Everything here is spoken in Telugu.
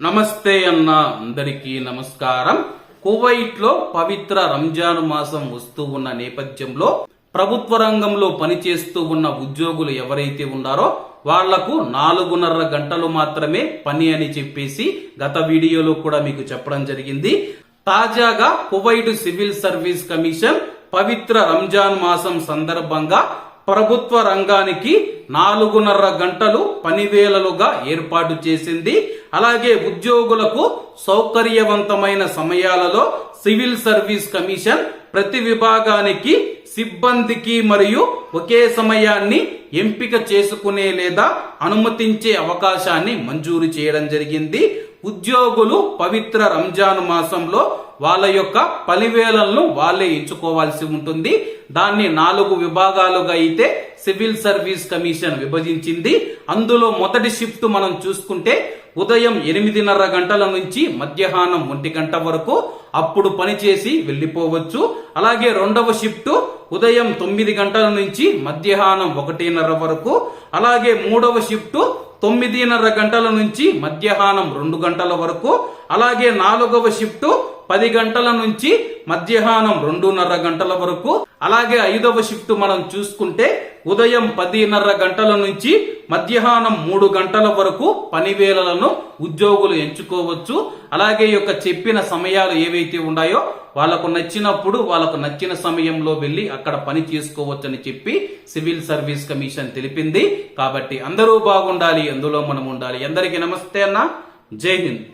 నమస్తే అన్న అందరికీ నమస్కారం. కువైట్లో పవిత్ర రంజాన్ మాసం వస్తూ ఉన్న నేపథ్యంలో ప్రభుత్వ రంగంలో పనిచేస్తూ ఉన్న ఉద్యోగులు ఎవరైతే ఉన్నారో వాళ్ళకు నాలుగున్నర గంటలు మాత్రమే పని అని చెప్పేసి గత వీడియోలో కూడా మీకు చెప్పడం జరిగింది. తాజాగా కువైట్ సివిల్ సర్వీస్ కమిషన్ పవిత్ర రంజాన్ మాసం సందర్భంగా ప్రభుత్వ రంగానికి నాలుగున్నర గంటలు పనివేళలుగా ఏర్పాటు చేసింది. అలాగే ఉద్యోగులకు సౌకర్యవంతమైన సమయాలలో సివిల్ సర్వీస్ కమిషన్ ప్రతి విభాగానికి సిబ్బందికి మరియు ఒకే సమయాన్ని ఎంపిక చేసుకునే లేదా అనుమతించే అవకాశాన్ని మంజూరు చేయడం జరిగింది. ఉద్యోగులు పవిత్ర రంజాన్ మాసంలో వాళ్ళ యొక్క పనివేళలను వాళ్ళే ఎంచుకోవాల్సి ఉంటుంది. దాన్ని నాలుగు విభాగాలుగా అయితే సివిల్ సర్వీస్ కమిషన్ విభజించింది. అందులో మొదటి షిఫ్ట్ మనం చూసుకుంటే ఉదయం ఎనిమిదిన్నర గంటల నుంచి మధ్యాహ్నం ఒంటి గంట వరకు అప్పుడు పనిచేసి వెళ్ళిపోవచ్చు. అలాగే రెండవ షిఫ్ట్ ఉదయం తొమ్మిది గంటల నుంచి మధ్యాహ్నం ఒకటిన్నర వరకు. అలాగే మూడవ షిఫ్ట్ తొమ్మిదిన్నర గంటల నుంచి మధ్యాహ్నం రెండు గంటల వరకు. అలాగే నాలుగవ షిఫ్ట్ పది గంటల నుంచి మధ్యాహ్నం రెండున్నర గంటల వరకు. అలాగే ఐదవ షిఫ్ట్ మనం చూసుకుంటే ఉదయం పదిన్నర గంటల నుంచి మధ్యాహ్నం మూడు గంటల వరకు పనివేళలను ఉద్యోగులు ఎంచుకోవచ్చు. అలాగే ఈ యొక్క చెప్పిన సమయాలు ఏవైతే ఉన్నాయో వాళ్ళకు నచ్చినప్పుడు వాళ్ళకు నచ్చిన సమయంలో వెళ్ళి అక్కడ పని చేసుకోవచ్చని చెప్పి సివిల్ సర్వీస్ కమిషన్ తెలిపింది. కాబట్టి అందరూ బాగుండాలి అందులో మనం ఉండాలి. అందరికీ నమస్తే అన్న. జై హింద్.